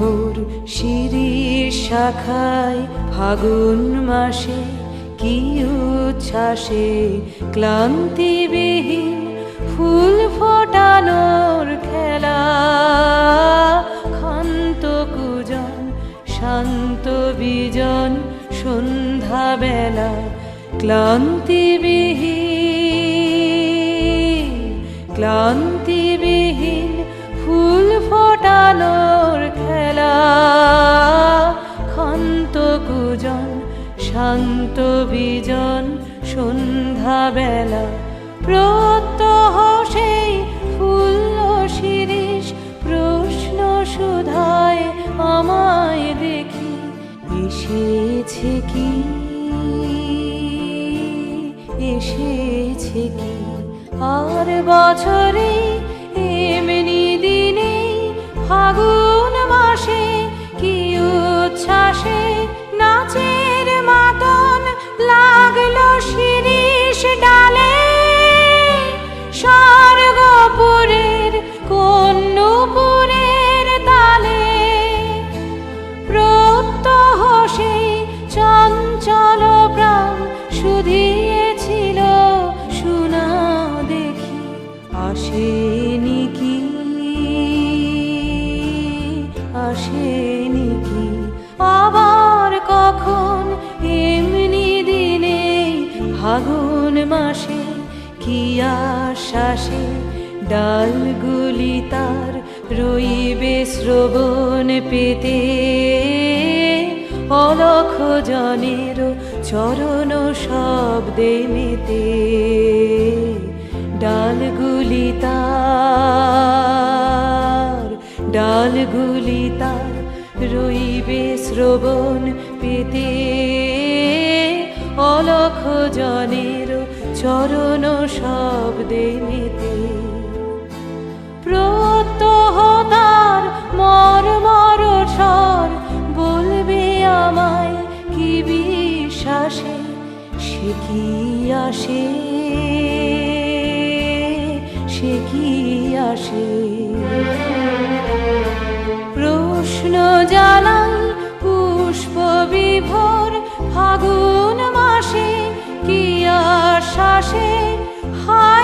মোর শিরির শাখায় ফাগুন মাসে কি উচ্ছ্বাসে ক্লান্তিবিহীন ফুল ফোটানোর খেলা। ক্ষান্ত কুজন, শান্ত বিজন, সন্ধ্যাবেলা ক্লান্তিবিহীন সন্ধ্যাবেলা প্রত্যহ সেই ফুল শিরিষ প্রশ্ন সুধায় আমায় দেখি, এসেছে কি? এসেছে কি? আর বছরে এমনি দিনে ফাগুন ফাগুন মাসে কি আশ্বাসে ডালগুলি তার রইবে শ্রবণ পেতে। অলখ জনের চরণ শব্দে মেতে। ডালগুলি তার ডালগুলি তার রইবে শ্রবণ পেতে। অলখ জনের চরণ শব্দে মেতে প্রত্যহ তার মর স্বর বলবে আমায়, কি বিশ্বাসে সে কি আসে? সে কি আসে? প্রশ্ন জানাই পুষ্প বিভোর ফাগুন শ্বাসে হার